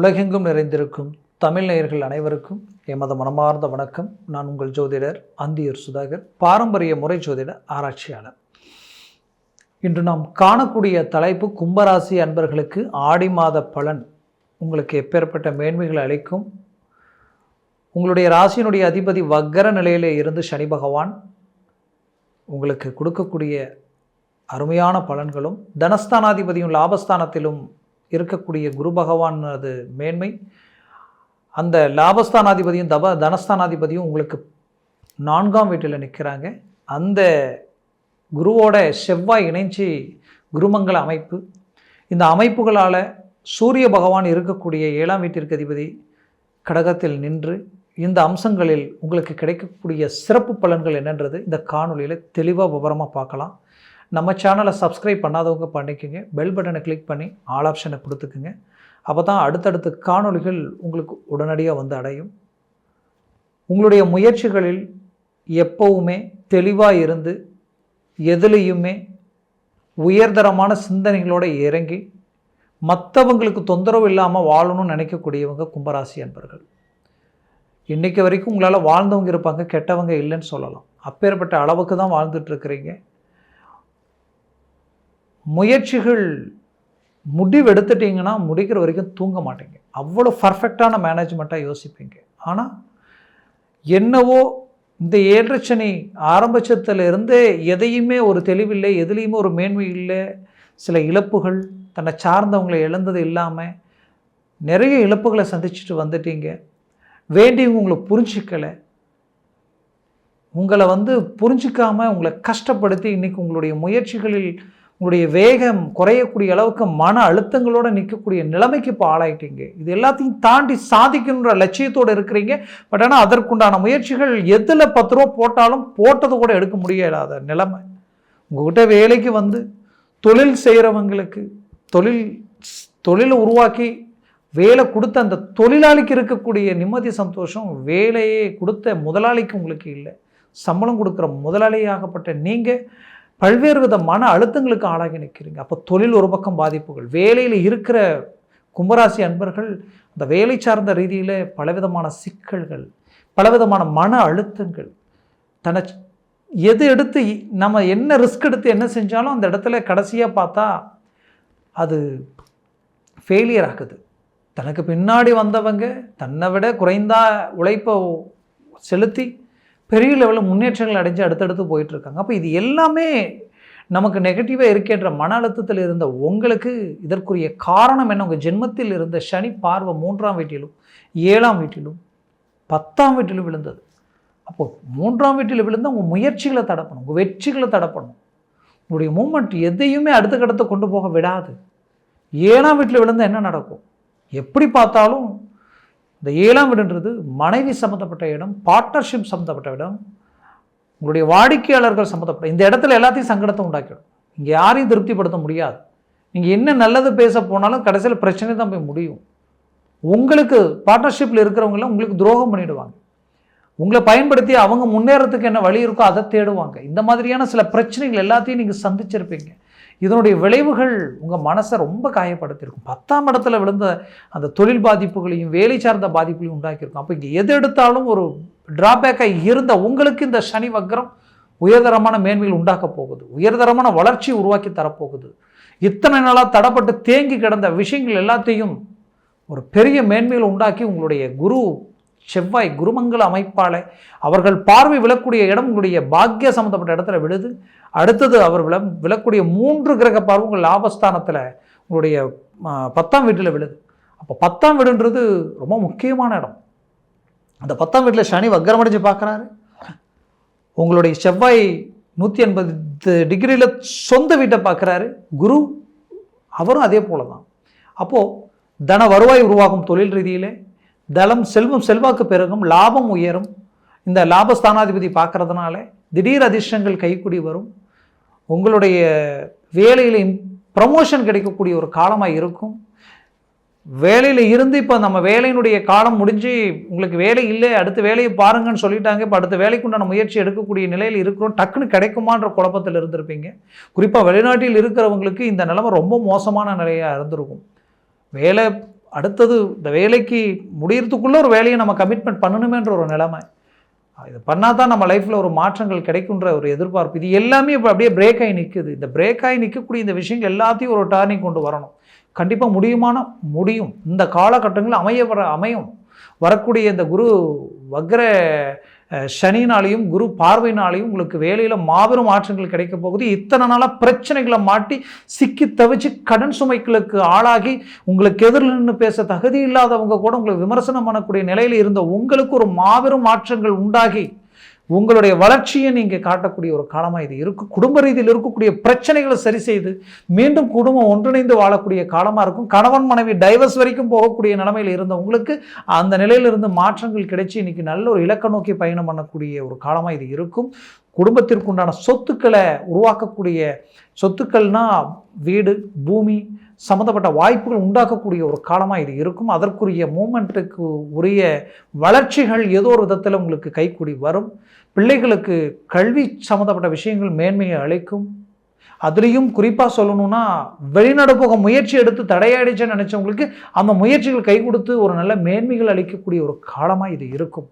உலகெங்கும் நிறைந்திருக்கும் தமிழ் நேயர்கள் அனைவருக்கும் எமது மனமார்ந்த வணக்கம். நான் உங்கள் ஜோதிடர் அந்தியூர் சுதாகர் பாரம்பரிய முறை ஜோதிட ஆராய்ச்சியாளர். இன்று நாம் காணக்கூடிய தலைப்பு கும்பராசி அன்பர்களுக்கு ஆடி மாத பலன் உங்களுக்கு எப்பேற்பட்ட மேன்மைகளை அளிக்கும்? உங்களுடைய ராசியினுடைய அதிபதி வக்கர நிலையிலே இருந்து சனி பகவான் உங்களுக்கு கொடுக்கக்கூடிய அருமையான பலன்களும் தனஸ்தானாதிபதியும் லாபஸ்தானத்திலும் இருக்கக்கூடிய குரு பகவானது மேன்மை. அந்த லாபஸ்தானாதிபதியும் தப தனஸ்தானாதிபதியும் உங்களுக்கு நான்காம் வீட்டில் நிற்கிறாங்க அந்த குருவோட செவ்வாய் இணைஞ்சி குருமங்கள அமைப்பு. இந்த அமைப்புகளால் சூரிய பகவான் இருக்கக்கூடிய ஏழாம் வீட்டிற்கு அதிபதி கடகத்தில் நின்று இந்த அம்சங்களில் உங்களுக்கு கிடைக்கக்கூடிய சிறப்பு பலன்கள் என்னன்றது இந்த காணொலியில் தெளிவாக விவரமாக பார்க்கலாம். நம்ம சேனலை சப்ஸ்கிரைப் பண்ணாதவங்க பண்ணிக்கோங்க. பெல் பட்டனை கிளிக் பண்ணி ஆல் ஆப்ஷனை கொடுத்துக்குங்க. அப்போ தான் அடுத்தடுத்த காணொளிகள் உங்களுக்கு உடனடியாக வந்து அடையும். உங்களுடைய முயற்சிகளில் எப்போவுமே தெளிவாக இருந்து எதுலேயுமே உயர்தரமான சிந்தனைகளோடு இறங்கி மற்றவங்களுக்கு தொந்தரவு இல்லாமல் வாழணும்னு நினைக்கக்கூடியவங்க கும்பராசி அன்பர்கள். இன்றைக்கு வரைக்கும் உங்களால் வாழ்ந்தவங்க இருப்பாங்க கெட்டவங்க இல்லைன்னு சொல்லலாம். அப்பேற்பட்ட அளவுக்கு தான் வாழ்ந்துட்டுருக்கிறீங்க முயற்சிகள் முடிவெடுத்துட்டிங்கன்னா முடிக்கிற வரைக்கும் தூங்க மாட்டீங்க. அவ்வளோ பர்ஃபெக்டான மேனேஜ்மெண்ட்டாக யோசிப்பீங்க. ஆனால் என்னவோ இந்த ஏற்றச்சனி ஆரம்பத்தில் எதையுமே ஒரு தெளிவில்லை எதுலேயுமே ஒரு மேன்மை இல்லை. சில இழப்புகள் தன்னை சார்ந்தவங்களை இழந்தது இல்லாமல் நிறைய இழப்புகளை சந்திச்சுட்டு வந்துட்டீங்க. வேண்டியவங்க உங்களை புரிஞ்சிக்கலை. உங்களை வந்து புரிஞ்சிக்காமல் உங்களை கஷ்டப்படுத்தி இன்றைக்கி உங்களுடைய முயற்சிகளில் உங்களுடைய வேகம் குறையக்கூடிய அளவுக்கு மன அழுத்தங்களோடு நிற்கக்கூடிய நிலைமைக்கு இப்போ ஆளாயிட்டீங்க. இது எல்லாத்தையும் தாண்டி சாதிக்கணுன்ற லட்சியத்தோடு இருக்கிறீங்க. பட் ஆனால் அதற்குண்டான முயற்சிகள் எதில் பத்து ரூபா போட்டாலும் போட்டது கூட எடுக்க முடியாத நிலைமை. உங்கள்கிட்ட வேலைக்கு வந்து தொழில் செய்கிறவங்களுக்கு தொழில் தொழிலை உருவாக்கி வேலை கொடுத்த அந்த தொழிலாளிக்கு இருக்கக்கூடிய நிம்மதி சந்தோஷம் வேலையை கொடுத்த முதலாளிக்கு உங்களுக்கு இல்லை. சம்பளம் கொடுக்குற முதலாளியாகப்பட்ட நீங்கள் பல்வேறு வித மன அழுத்தங்களுக்கு ஆளாகி நிற்கிறீங்க. அப்போ தொழில் ஒரு பக்கம் பாதிப்புகள் வேலையில் இருக்கிற கும்பராசி அன்பர்கள் அந்த வேலை சார்ந்த ரீதியில் பலவிதமான சிக்கல்கள் பலவிதமான மன அழுத்தங்கள். தன்னை எது எடுத்து நம்ம என்ன ரிஸ்க் எடுத்து என்ன செஞ்சாலும் அந்த இடத்துல கடைசியாக பார்த்தா அது ஃபெயிலியர் ஆகுது. தனக்கு பின்னாடி வந்தவங்க தன்னை விட குறைந்தா உழைப்பை செலுத்தி பெரிய லெவலில் முன்னேற்றங்கள் அடைஞ்சு அடுத்தடுத்து போயிட்டுருக்காங்க. அப்போ இது எல்லாமே நமக்கு நெகட்டிவாக இருக்கின்ற மன அழுத்தத்தில் இருந்த உங்களுக்கு இதற்குரிய காரணம் என்ன? உங்கள் ஜென்மத்தில் இருந்த சனி பார்வை மூன்றாம் வீட்டிலும் ஏழாம் வீட்டிலும் பத்தாம் வீட்டிலும் விழுந்தது. அப்போது மூன்றாம் வீட்டில் விழுந்தால் உங்கள் முயற்சிகளை தடப்பணும் உங்கள் வெற்றிகளை தடப்பணும். உங்களுடைய மூமெண்ட் எதையுமே அடுத்த கட்டத்தை கொண்டு போக விடாது. ஏழாம் வீட்டில் விழுந்தால் என்ன நடக்கும்? எப்படி பார்த்தாலும் இந்த ஏழாம் வீடுன்றது மனைவி சம்மந்தப்பட்ட இடம் பார்ட்னர்ஷிப் சம்மந்தப்பட்ட இடம் உங்களுடைய வாடிக்கையாளர்கள் சம்மந்தப்பட்ட இந்த இடத்துல எல்லாத்தையும் சங்கடத்தை உண்டாக்கிடும். இங்கே யாரையும் திருப்திப்படுத்த முடியாது. நீங்கள் என்ன நல்லது பேச போனாலும் கடைசியில் பிரச்சனை தான் போய் முடியும். உங்களுக்கு பார்ட்னர்ஷிப்பில் இருக்கிறவங்களாம் உங்களுக்கு துரோகம் பண்ணிவிடுவாங்க உங்களை பயன்படுத்தி அவங்க முன்னேறத்துக்கு என்ன வழி இருக்கோ அதை தேடுவாங்க. இந்த மாதிரியான சில பிரச்சனைகள் எல்லாத்தையும் நீங்கள் சந்திச்சிருப்பீங்க. இதனுடைய விளைவுகள் உங்கள் மனசை ரொம்ப காயப்படுத்தியிருக்கும். பத்தாம் இடத்துல விழுந்த அந்த தொழில் பாதிப்புகளையும் வேலை சார்ந்த பாதிப்புகளையும் உண்டாக்கியிருக்கும். அப்போ இங்கே எது எடுத்தாலும் ஒரு டிராபேக்காக இருந்த உங்களுக்கு இந்த சனி வக்ரம் உயர்தரமான மேன்மைகள் உண்டாக்க போகுது. உயர்தரமான வளர்ச்சி உருவாக்கி தரப்போகுது. இத்தனை நாளாக தடப்பட்டு தேங்கி கிடந்த விஷயங்கள் எல்லாத்தையும் ஒரு பெரிய மேன்மையில் உண்டாக்கி உங்களுடைய குரு செவ்வாய் குருமங்கல அமைப்பாலே அவர்கள் பார்வை விழக்கூடிய இடம் உங்களுடைய பாக்கிய சம்மந்தப்பட்ட இடத்துல விழுது. அடுத்தது அவர் விழ விழக்கூடிய மூன்று கிரக பார்வை உங்கள் லாபஸ்தானத்தில் உங்களுடைய பத்தாம் வீட்டில் விழுது. அப்போ பத்தாம் வீடுன்றது ரொம்ப முக்கியமான இடம். அந்த பத்தாம் வீட்டில் சனி வக்கரமடைஞ்சு பார்க்குறாரு உங்களுடைய செவ்வாய் நூற்றி எண்பது டிகிரியில் சொந்த வீட்டை பார்க்குறாரு குரு அவரும் அதே போல தான் அப்போது தன வருவாய் உருவாகும் தொழில் ரீதியிலே தளம் செல்வம் செல்வாக்கு பெருகும் லாபம் உயரும். இந்த லாபஸ்தானாதிபதி பார்க்கறதுனால திடீர் அதிர்ஷ்டங்கள் கைக்குடி வரும். உங்களுடைய வேலையில் ப்ரமோஷன் கிடைக்கக்கூடிய ஒரு காலமாக இருக்கும். வேலையில் இருந்து இப்போ நம்ம வேலையினுடைய காலம் முடிஞ்சு உங்களுக்கு வேலை இல்லை அடுத்த வேலையை பாருங்கன்னு சொல்லிட்டாங்க இப்போ அடுத்த வேலைக்குண்டான முயற்சி எடுக்கக்கூடிய நிலையில் இருக்கிறோம். டக்குன்னு கிடைக்குமான்ற குழப்பத்தில் இருந்திருப்பீங்க. குறிப்பாக வெளிநாட்டில் இருக்கிறவங்களுக்கு இந்த நிலைமை ரொம்ப மோசமான நிலையாக இருந்திருக்கும். வேலை அடுத்தது இந்த வேலைக்கு முடியறதுக்குள்ளே ஒரு வேலையை நம்ம கமிட்மெண்ட் பண்ணணுமேன்ற ஒரு நிலைமை. இது பண்ணால் தான் நம்ம லைஃப்பில் ஒரு மாற்றங்கள் கிடைக்குன்ற ஒரு எதிர்பார்ப்பு. இது எல்லாமே இப்போ அப்படியே பிரேக் ஆகி நிற்குது இந்த பிரேக் ஆகி நிற்கக்கூடிய இந்த விஷயங்கள் எல்லாத்தையும் ஒரு டேர்னிங் கொண்டு வரணும். கண்டிப்பாக முடியுமான முடியும். இந்த காலகட்டங்களில் அமைய வர அமையும். வரக்கூடிய இந்த குரு வக்ர சனினாலையும் குரு பார்வையினாலையும் உங்களுக்கு வேலையில் மாபெரும் மாற்றங்கள் கிடைக்க போகுது. இத்தனை நாளாக பிரச்சனைகளை மாட்டி சிக்கி தவிச்சு கடன் சுமைகளுக்கு ஆளாகி உங்களுக்கு எதிரில் நின்று பேச தகுதி இல்லாதவங்க கூட உங்களை விமர்சனம் பண்ணக்கூடிய நிலையில் இருந்த உங்களுக்கு ஒரு மாபெரும் மாற்றங்கள் உண்டாகி உங்களுடைய வளர்ச்சியை நீங்கள் காட்டக்கூடிய ஒரு காலமாக இது இருக்கும் குடும்ப ரீதியில் இருக்கக்கூடிய பிரச்சனைகளை சரி செய்து மீண்டும் குடும்பம் ஒன்றிணைந்து வாழக்கூடிய காலமாக இருக்கும். கணவன் மனைவி டைவர்ஸ் வரைக்கும் போகக்கூடிய நிலைமையில் இருந்த உங்களுக்கு அந்த நிலையிலிருந்து மாற்றங்கள் கிடைச்சி இன்னைக்கு நல்ல ஒரு இலக்க நோக்கி பயணம் பண்ணக்கூடிய ஒரு காலமாக இது இருக்கும். குடும்பத்திற்குண்டான சொத்துக்களை உருவாக்கக்கூடிய சொத்துக்கள்னால் வீடு பூமி சம்மந்தப்பட்ட வாய்ப்புகள் உண்டாக்கக்கூடிய ஒரு காலமாக இது இருக்கும். அதற்குரிய மூமெண்ட்டுக்கு உரிய வளர்ச்சிகள் ஏதோ ஒரு விதத்தில் உங்களுக்கு கைக்கூடி வரும். பிள்ளைகளுக்கு கல்வி சம்மந்தப்பட்ட விஷயங்கள் மேன்மையை அளிக்கும். அதுலேயும் குறிப்பாக சொல்லணும்னா வெளிநாடு போக முயற்சி எடுத்து தடையாயிடுச்சுன்னு நினச்சவங்களுக்கு அந்த முயற்சிகள் கை கொடுத்து ஒரு நல்ல மேன்மைகள் அளிக்கக்கூடிய ஒரு காலமாக இது இருக்கும்.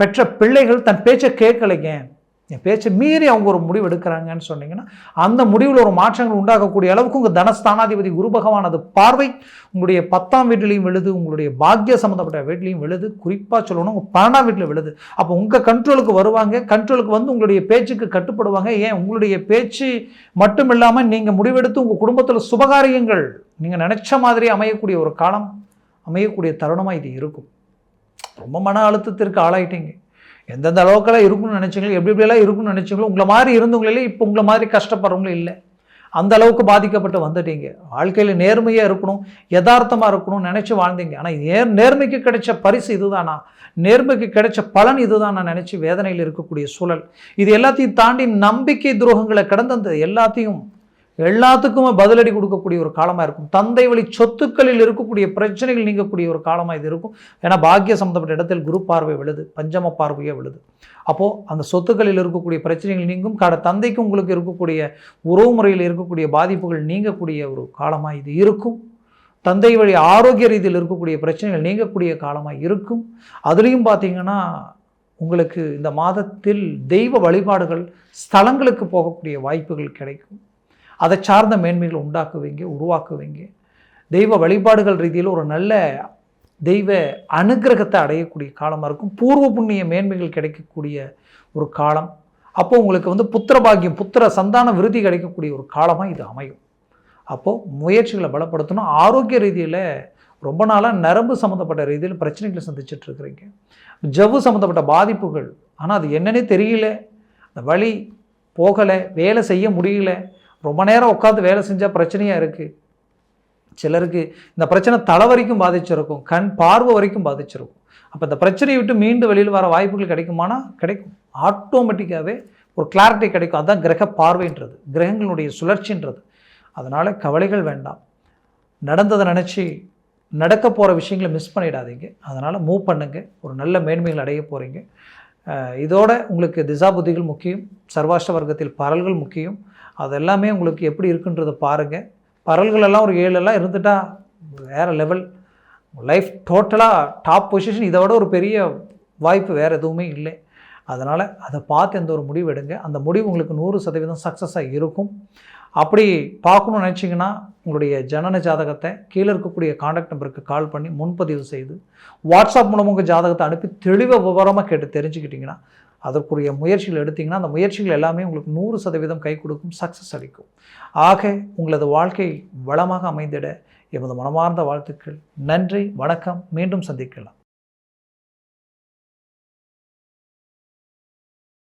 பெற்ற பிள்ளைகள் தன் பேச்சை கேட்கலைங்க. என் பேச்சை மீறி அவங்க ஒரு முடிவு எடுக்கிறாங்கன்னு சொன்னீங்கன்னா அந்த முடிவில் ஒரு மாற்றங்கள் உண்டாகக்கூடிய அளவுக்கு உங்கள் தனஸ்தானாதிபதி குரு பகவானது பார்வை உங்களுடைய பத்தாம் வீட்டிலையும் விழுது உங்களுடைய பாக்கிய சம்மந்தப்பட்ட வீட்லையும் விழுது. குறிப்பாக சொல்லணும் உங்கள் பன்னெண்டாம் வீட்டில் விழுது. அப்போ உங்கள் கண்ட்ரோலுக்கு வருவாங்க கண்ட்ரோலுக்கு வந்து உங்களுடைய பேச்சுக்கு கட்டுப்படுவாங்க. ஏன்? உங்களுடைய பேச்சு மட்டும் இல்லாமல் நீங்கள் முடிவெடுத்து உங்கள் குடும்பத்தில் சுபகாரியங்கள் நீங்கள் நினச்ச மாதிரி அமையக்கூடிய ஒரு காலம் அமையக்கூடிய தருணமாக இது இருக்கும். ரொம்ப மன அழுத்தத்திற்கு ஆளாயிட்டீங்க. எந்தெந்த அளவுக்கெல்லாம் இருக்கும்னு நினச்சிங்களோ எப்படி எப்படியெல்லாம் இருக்கும்னு நினச்சிங்களோ உங்களை மாதிரி இருந்தவங்களே இப்போ உங்களை மாதிரி கஷ்டப்படுறவங்களும் இல்லை. அந்த அளவுக்கு பாதிக்கப்பட்டு வந்துட்டீங்க. வாழ்க்கையில் நேர்மையாக இருக்கணும் யதார்த்தமாக இருக்கணும்னு நினச்சி வாழ்ந்தீங்க. ஆனால் நேர் நேர்மைக்கு கிடைச்ச பரிசு இதுதானா? நேர்மைக்கு கிடைச்ச பலன் இதுதான் நான் நினச்சி வேதனையில் இருக்கக்கூடிய சூழல். இது எல்லாத்தையும் தாண்டி நம்பிக்கை துரோகங்களை கடந்த அந்த எல்லாத்தையும் எல்லாத்துக்குமே பதிலடி கொடுக்கக்கூடிய ஒரு காலமாக இருக்கும். தந்தை வழி சொத்துக்களில் இருக்கக்கூடிய பிரச்சனைகள் நீங்கக்கூடிய ஒரு காலமாக இது இருக்கும். ஏன்னா பாக்கிய சம்மந்தப்பட்ட இடத்தில் குரு பார்வை விழுது பஞ்சம பார்வையே விழுது. அப்போது அந்த சொத்துக்களில் இருக்கக்கூடிய பிரச்சனைகள் நீங்கும். கடை தந்தைக்கு உங்களுக்கு இருக்கக்கூடிய உறவு முறையில் இருக்கக்கூடிய பாதிப்புகள் நீங்கக்கூடிய ஒரு காலமாக இது இருக்கும். தந்தை வழி ஆரோக்கிய ரீதியில் இருக்கக்கூடிய பிரச்சனைகள் நீங்கக்கூடிய காலமாக இருக்கும். அதுலேயும் பார்த்தீங்கன்னா உங்களுக்கு இந்த மாதத்தில் தெய்வ வழிபாடுகள் ஸ்தலங்களுக்கு போகக்கூடிய வாய்ப்புகள் கிடைக்கும். அதை சார்ந்த மேன்மைகளை உண்டாக்குவீங்க உருவாக்குவீங்க. தெய்வ வழிபாடுகள் ரீதியில் ஒரு நல்ல தெய்வ அனுக்கிரகத்தை அடையக்கூடிய காலமாக இருக்கும். பூர்வ புண்ணிய மேன்மைகள் கிடைக்கக்கூடிய ஒரு காலம். அப்போது உங்களுக்கு வந்து புத்திர பாக்கியம் புத்திர சந்தான விருதி கிடைக்கக்கூடிய ஒரு காலமாக இது அமையும். அப்போது முயற்சிகளை பலப்படுத்தணும். ஆரோக்கிய ரீதியில் ரொம்ப நாளாக நரம்பு சம்மந்தப்பட்ட ரீதியில் பிரச்சனைகளை சந்திச்சுட்டு இருக்கிறீங்க. ஜவ்வு சம்மந்தப்பட்ட பாதிப்புகள். ஆனால் அது என்னன்னே தெரியல. அந்த வழி போகலை வேலை செய்ய முடியல. ரொம்ப நேரம் உட்காந்து வேலை செஞ்சால் பிரச்சனையாக இருக்குது சிலருக்கு இந்த பிரச்சனை தலை வரைக்கும் பாதிச்சிருக்கும் கண் பார்வை வரைக்கும் பாதிச்சிருக்கும். அப்போ இந்த பிரச்சனையை விட்டு மீண்டு வெளியில் வர வாய்ப்புகள் கிடைக்குமானா? கிடைக்கும். ஆட்டோமேட்டிக்காகவே ஒரு கிளாரிட்டி கிடைக்கும். அதுதான் கிரக பார்வைன்றது. கிரகங்களுடைய சுழற்சின்றது. அதனால் கவலைகள் வேண்டாம். நடந்ததை நினச்சி நடக்க போகிற விஷயங்களை மிஸ் பண்ணிடாதீங்க. அதனால் மூவ் பண்ணுங்கள் ஒரு நல்ல மேன்மைகள் அடைய போகிறீங்க இதோட உங்களுக்கு திசாபுதிகள் முக்கியம் சர்வாஷ்ட வர்க்கத்தில் பரல்கள் முக்கியம். அதெல்லாமே உங்களுக்கு எப்படி இருக்குன்றதை பாருங்கள் பரல்களெல்லாம் ஒரு ஏழெல்லாம் இருந்துட்டால் வேறு லெவல் லைஃப் டோட்டலாக டாப் பொசிஷன் இதை விட ஒரு பெரிய வாய்ப்பு வேறு எதுவுமே இல்லை. அதனால் அதை பார்த்து எந்த ஒரு முடிவு எடுங்க. அந்த முடிவு உங்களுக்கு நூறு சதவீதம் சக்ஸஸாக இருக்கும். அப்படி பார்க்கணும்னு நினச்சிங்கன்னா உங்களுடைய ஜனன ஜாதகத்தை கீழே இருக்கக்கூடிய காண்டாக்ட் நம்பருக்கு கால் பண்ணி முன்பதிவு செய்து வாட்ஸ்அப் மூலம் உங்கள் ஜாதகத்தை அனுப்பி தெளிவாக விவரமாக கேட்டு தெரிஞ்சுக்கிட்டிங்கன்னா அதற்குரிய முயற்சிகள் எடுத்திங்கன்னா அந்த முயற்சிகள் எல்லாமே உங்களுக்கு நூறு சதவீதம் கை கொடுக்கும் சக்ஸஸ் அளிக்கும். ஆக உங்களது வாழ்க்கை வளமாக அமைந்திட எமது மனமார்ந்த வாழ்த்துக்கள். நன்றி வணக்கம். மீண்டும் சந்திக்கலாம்.